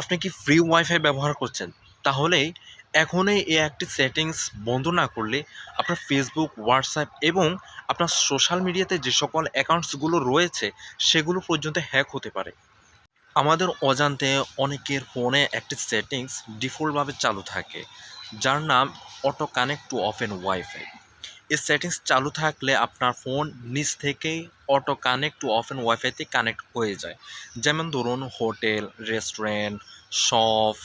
আপনি কি free wifi ব্যবহার করছেন? তাহলে এখনই এই একটি সেটিংস বন্ধ না করলে আপনার ফেসবুক হোয়াটসঅ্যাপ এবং আপনার সোশ্যাল মিডিয়াতে যে সকল অ্যাকাউন্টসগুলো রয়েছে, সেগুলো পর্যন্ত হ্যাক হতে পারে। আমাদের অজান্তে অনেকের ফোনে একটি সেটিংস ডিফল্টভাবে চালু থাকে, যার নাম auto connect to open wifi এই সেটিংস চালু থাকলে আপনার ফোন নিজ থেকেই অটো কানেক্ট টু অফেন ওয়াইফাইতে কানেক্ট হয়ে যায়। যেমন ধরুন হোটেল রেস্টুরেন্ট শপ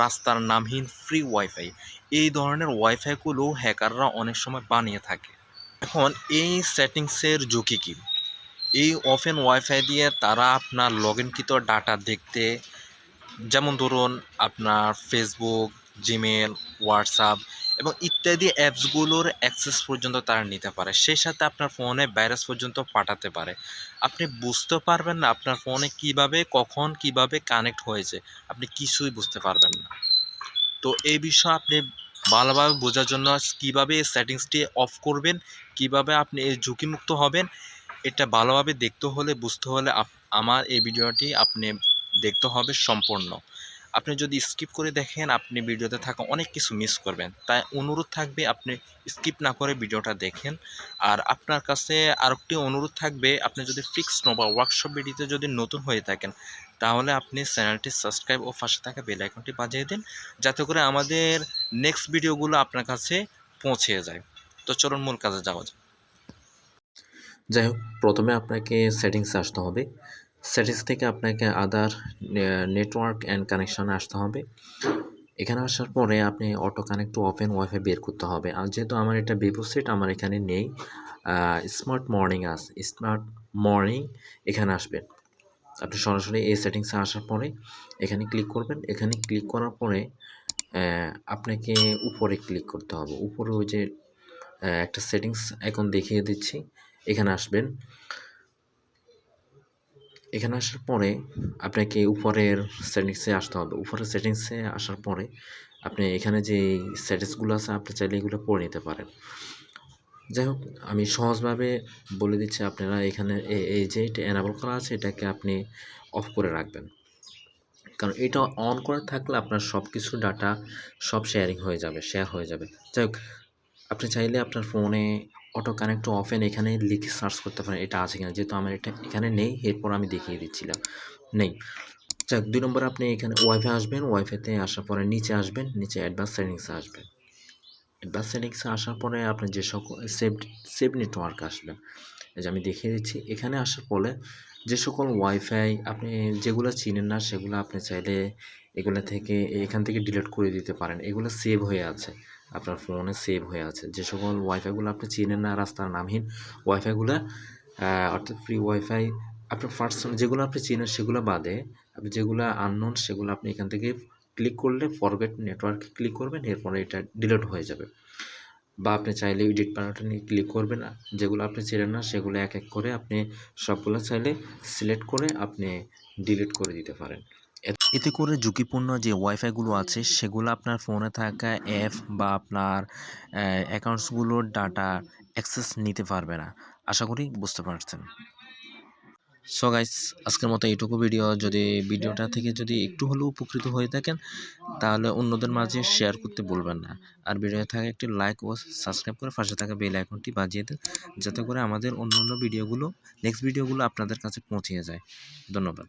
রাস্তার নামহীন ফ্রি ওয়াইফাই এই ধরনের ওয়াইফাইগুলো হ্যাকাররা অনেক সময় বানিয়ে থাকে। এখন এই সেটিংসের ঝুঁকি কী? এই ওপেন ওয়াইফাই দিয়ে তারা আপনার লগ ইনকৃত ডাটা দেখতে, যেমন ধরুন আপনার ফেসবুক জিমেল হোয়াটসঅ্যাপ এবং ইত্যাদি অ্যাপসগুলোর অ্যাক্সেস পর্যন্ত তারা নিতে পারে। সেই সাথে আপনার ফোনে ভাইরাস পর্যন্ত পাঠাতে পারে। আপনি বুঝতে পারবেন না আপনার ফোনে কীভাবে, কখন কীভাবে কানেক্ট হয়েছে। আপনি কিছুই বুঝতে পারবেন না। তো এই বিষয়ে আপনি ভালোভাবে বোঝার জন্য কীভাবে এই সেটিংসটি অফ করবেন, কীভাবে আপনি এই ঝুঁকিমুক্ত হবেন, এটা ভালোভাবে দেখতে হলে, বুঝতে হলে আমার এই ভিডিওটি আপনি দেখতে হবে সম্পূর্ণ। আপনি যদি স্কিপ করে দেখেন, আপনি ভিডিওতে থাকা অনেক কিছু মিস করবেন। তাই অনুরোধ থাকবে আপনি স্কিপ না করে ভিডিওটা দেখেন। আর আপনার কাছে আরেকটি অনুরোধ থাকবে, আপনি যদি ফিক্স নো বা ওয়ার্কশপ ভিডিওতে যদি নতুন হয়ে থাকেন, তাহলে আপনি চ্যানেলটি সাবস্ক্রাইব ও পাশে থাকা বেল আইকনটি বাজিয়ে দিন, যাতে করে আমাদের নেক্সট ভিডিওগুলো আপনার কাছে পৌঁছে যায়। তো চলুন মূল কাজে যাওয়া যাক। যাই হোক, প্রথমে আপনাকে সেটিংসে আসতে হবে। সেটিংস থেকে আপনাকে আদার নেটওয়ার্ক অ্যান্ড কানেকশানে আসতে হবে। এখানে আসার পরে আপনি auto connect to open wifi বের করতে হবে। আর যেহেতু আমার এটা ভিভো সেট আমার এখানে নেই smart morning us smart morning এখানে আসবেন আপনি সরাসরি এই সেটিংসে আসার পরে এখানে ক্লিক করবেন। এখানে ক্লিক করার পরে আপনাকে উপরে ক্লিক করতে হবে। উপরে ওই যে একটা সেটিংস এখন দেখিয়ে দিচ্ছি, এখানে আসবেন। এখানে আসার পরে আপনাকে উপরের সেটিংসে আসতে হবে। উপরের সেটিংসে আসার পরে আপনি এখানে যে সেটিংসগুলো আছে, আপনি চাইলে এগুলো পড়ে নিতে পারেন। যাই হোক, আমি সহজভাবে বলে দিচ্ছি আপনারা এখানে এই যে এটা এনাবল করা আছে, এটাকে আপনি অফ করে রাখবেন। কারণ এটা অন করে থাকলে আপনার সব কিছু ডাটা সব শেয়ারিং হয়ে যাবে শেয়ার হয়ে যাবে। যাই হোক, আপনি চাইলে আপনার ফোনে অটো কানেক্ট টু অফেন এখানে লিখে সার্চ করতে পারেন, এটা আছে কিনা? যেহেতু আমার এটা এখানে নেই, এরপর আমি দেখিয়ে দিচ্ছিলাম। নেই। যাক, দুই নম্বর আপনি এখানে ওয়াইফাই আসবেন ওয়াইফাইতে আসার পরে নিচে আসবেন, নিচে অ্যাডভান্স সেটিংসে আসবেন। অ্যাডভান্স সেটিংসে আসার পরে আপনি যে সকল সেভ সেভ নেটওয়ার্ক আসবেন এই যে আমি দেখিয়ে দিচ্ছি, এখানে আসার পরে যে সকল ওয়াইফাই আপনি যেগুলো চিনেন না, সেগুলো আপনি চাইলে এগুলো থেকে, এখান থেকে ডিলিট করে দিতে পারেন, এগুলো সেভ হয়ে আছে। আপনার ফোনে সেভ হয়ে আছে। যে সকল ওয়াইফাইগুলো আপনি চিনেন না, রাস্তার নামহীন ওয়াইফাইগুলো অর্থাৎ ফ্রি ওয়াইফাই আপনার পার্সোনাল যেগুলো আপনি চিনেন সেগুলো বাদে, আপনি যেগুলো আননোন সেগুলো আপনি এখান থেকে ক্লিক করলে ফরগেট নেটওয়ার্কে ক্লিক করবেন, এরপরে এটা ডিলিট হয়ে যাবে। বা আপনি চাইলে এডিট বাটনে নিয়ে ক্লিক করবেন, যেগুলো আপনি চেনেন না সেগুলো এক এক করে আপনি সবগুলো চাইলে সিলেক্ট করে আপনি ডিলিট করে দিতে পারেন। এতে করে ঝুঁকিপূর্ণ যে ওয়াইফাইগুলো আছে সেগুলো আপনার ফোনে থাকা অ্যাপ বা আপনার অ্যাকাউন্টসগুলোর ডাটা অ্যাক্সেস নিতে পারবে না। আশা করি বুঝতে পারছেন। সো গাইস আজকের মতো এইটুকু ভিডিও যদি ভিডিওটা থেকে যদি একটু হলেও উপকৃত হয়ে থাকেন তাহলে অন্যদের মাঝে শেয়ার করতে বলবেন না। আর ভিডিওতে থাকা একটি লাইক ও সাবস্ক্রাইব করে পাশে থাকা বেল আইকনটি বাজিয়ে দেন যাতে করে আমাদের অন্য অন্য ভিডিওগুলো নেক্সট ভিডিওগুলো আপনাদের কাছে পৌঁছে যায়। ধন্যবাদ।